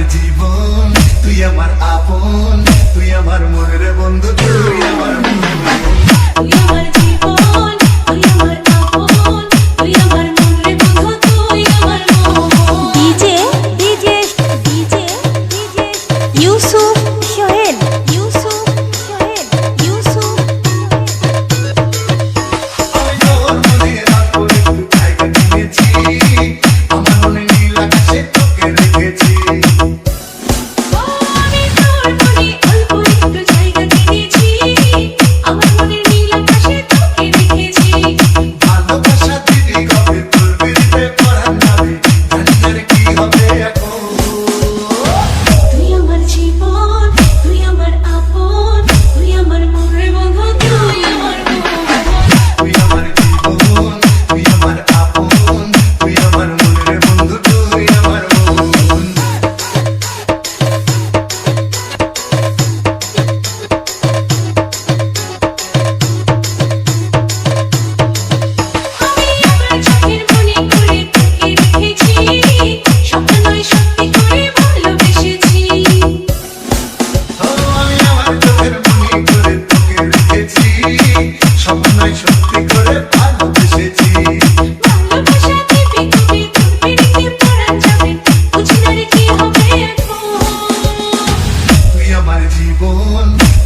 আমার জীবন তুই আমার আপন তুই আমার মনের বন্ধু তুই আমার ইউসুফ।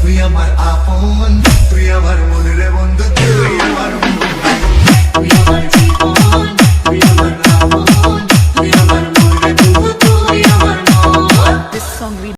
তুই আমার আপন তুই আমার মনের বন্ধু